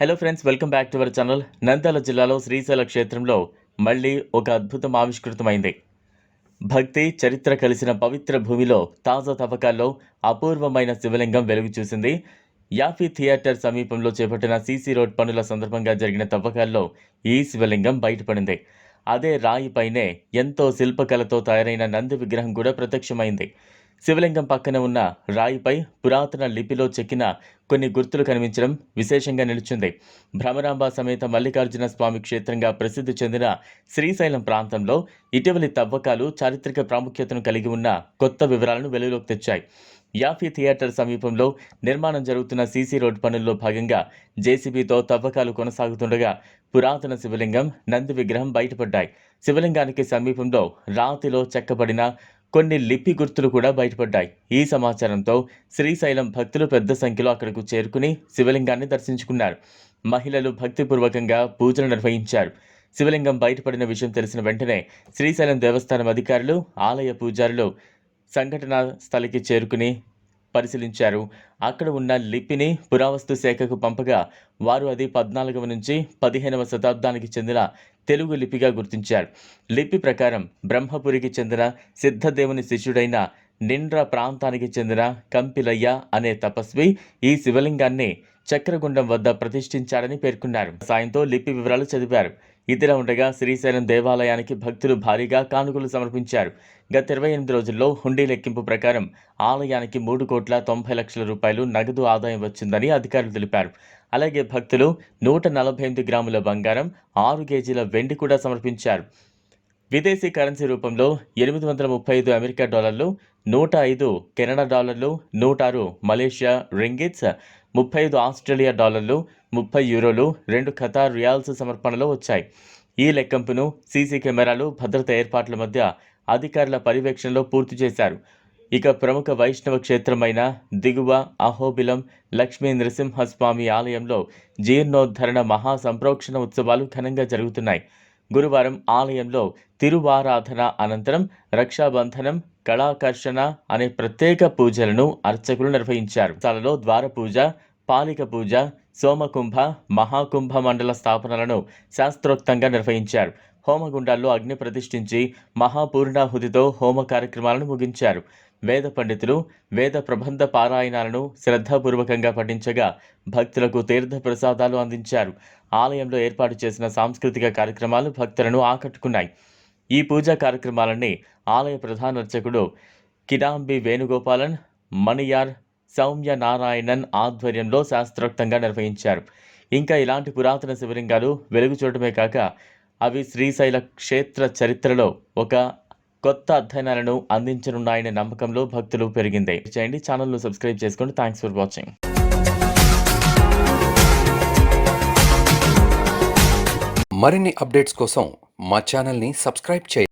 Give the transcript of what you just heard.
Hello friends welcome back to our channel Nandyala జిల్లాలో శ్రీశైల క్షేత్రంలో మళ్ళీ ఒక అద్భుతం ఆవిష్కృతమైంది. భక్తి చరిత్ర కలిసిన పవిత్ర భూమిలో తాజా తవ్వకాల్లో అపూర్వమైన శివలింగం వెలుగు చూసింది యాఫీ థియేటర్ సమీపంలో చేపట్టిన సీసీ రోడ్ పనుల సందర్భంగా జరిగిన తవ్వకాల్లో ఈ శివలింగం బయటపడింది. అదే రాయిపైనే ఎంతో శిల్పకళతో తయారైన నంది విగ్రహం కూడా ప్రత్యక్షమైంది. శివలింగం పక్కన ఉన్న రాయిపై పురాతన లిపిలో చెక్కిన కొన్ని గుర్తులు కనిపించడం విశేషంగా నిలిచింది. భ్రమరాంబ సమేత మల్లికార్జున స్వామి క్షేత్రంగా ప్రసిద్ధి చెందిన శ్రీశైలం ప్రాంతంలో ఇటీవలి తవ్వకాలు చారిత్రక ప్రాముఖ్యతను కలిగి ఉన్న కొత్త వివరాలను వెలుగులోకి తెచ్చాయి. యాఫీ థియేటర్ సమీపంలో నిర్మాణం జరుగుతున్న సీసీ రోడ్ పనుల్లో భాగంగా జేసీబీతో తవ్వకాలు కొనసాగుతుండగా పురాతన శివలింగం నంది విగ్రహం బయటపడ్డాయి. శివలింగానికి సమీపంలో రాతిలో చెక్కబడిన కొన్ని లిపి గుర్తులు కూడా బయటపడ్డాయి. ఈ సమాచారంతో శ్రీశైలం భక్తులు పెద్ద సంఖ్యలో అక్కడకు చేరుకుని శివలింగాన్ని దర్శించుకున్నారు. మహిళలు భక్తిపూర్వకంగా పూజలు నిర్వహించారు. శివలింగం బయటపడిన విషయం తెలిసిన వెంటనే శ్రీశైలం దేవస్థానం అధికారులు ఆలయ పూజారులు సంఘటనా స్థలికి చేరుకుని పరిశీలించారు. అక్కడ ఉన్న లిపిని పురావస్తు శాఖకు పంపగా వారు అది పద్నాలుగవ నుంచి పదిహేనవ శతాబ్దానికి చెందిన తెలుగు లిపిగా గుర్తించారు. లిపి ప్రకారం బ్రహ్మపురికి చెందిన సిద్ధదేవుని శిష్యుడైన నిండ్ర ప్రాంతానికి చెందిన కంపిలయ్య అనే తపస్వి ఈ శివలింగాన్ని చక్రగుండం వద్ద ప్రతిష్ఠించారని పేర్కొన్నారు. సాయంతో లిపి వివరాలు చదివారు. ఇదిలా ఉండగా శ్రీశైలం దేవాలయానికి భక్తులు భారీగా కానుకలు సమర్పించారు. గత ఇరవై ఎనిమిది రోజుల్లో హుండీ లెక్కింపు ప్రకారం ఆలయానికి మూడు కోట్ల తొంభై లక్షల రూపాయలు నగదు ఆదాయం వచ్చిందని అధికారులు తెలిపారు. అలాగే భక్తులు నూట నలభై ఎనిమిది గ్రాముల బంగారం ఆరు కేజీల వెండి కూడా సమర్పించారు. విదేశీ కరెన్సీ రూపంలో ఎనిమిది వందల ముప్పై ఐదు అమెరికా డాలర్లు నూట ఐదు కెనడా డాలర్లు నూట ఆరు మలేషియా రింగిట్స్ ముప్పై ఐదు ఆస్ట్రేలియా డాలర్లు ముప్పై యూరోలు రెండు ఖతార్ రియాల్స్ సమర్పణలో వచ్చాయి. ఈ లెక్కింపును సీసీ కెమెరాలు భద్రత ఏర్పాట్ల మధ్య అధికారుల పర్యవేక్షణలో పూర్తి చేశారు. ఇక ప్రముఖ వైష్ణవ క్షేత్రమైన దిగువ అహోబిలం లక్ష్మీ నరసింహస్వామి ఆలయంలో జీర్ణోద్ధరణ మహా సంప్రోక్షణ ఉత్సవాలు ఘనంగా జరుగుతున్నాయి. గురువారం ఆలయంలో తిరువారాధన అనంతరం రక్షాబంధనం కళాకర్షణ అనే ప్రత్యేక పూజలను అర్చకులు నిర్వహించారు. స్థలలో ద్వార పూజ పాలిక పూజ సోమకుంభ మహాకుంభ మండల స్థాపనలను శాస్త్రోక్తంగా నిర్వహించారు. హోమగుండాల్లో అగ్ని ప్రతిష్ఠించి మహాపూర్ణాహుతితో హోమ కార్యక్రమాలను ముగించారు. వేద పండితులు వేద ప్రబంధ పారాయణాలను శ్రద్ధాపూర్వకంగా పఠించగా భక్తులకు తీర్థ ప్రసాదాలు అందించారు. ఆలయంలో ఏర్పాటు చేసిన సాంస్కృతిక కార్యక్రమాలు భక్తులను ఆకట్టుకున్నాయి. ఈ పూజా కార్యక్రమాలన్నీ ఆలయ ప్రధాన అర్చకుడు కిడాంబి వేణుగోపాలన్ మణియార్ సౌమ్య నారాయణన్ ఆధ్వర్యంలో శాస్త్రోక్తంగా నిర్వహించారు. ఇంకా ఇలాంటి పురాతన శివలింగాలు వెలుగు చూడటమే కాక అవి శ్రీశైల క్షేత్ర చరిత్రలో ఒక కొత్త అధ్యయనాలను అందించనున్నాయనే నమ్మకంలో భక్తులు పెరిగింది. చేయండి ఛానల్ను సబ్స్క్రైబ్ చేసుకోండి. థ్యాంక్స్ ఫర్ వాచింగ్ మరిన్ని అప్డేట్స్ కోసం మా ఛానల్ని సబ్స్క్రైబ్ చేయండి.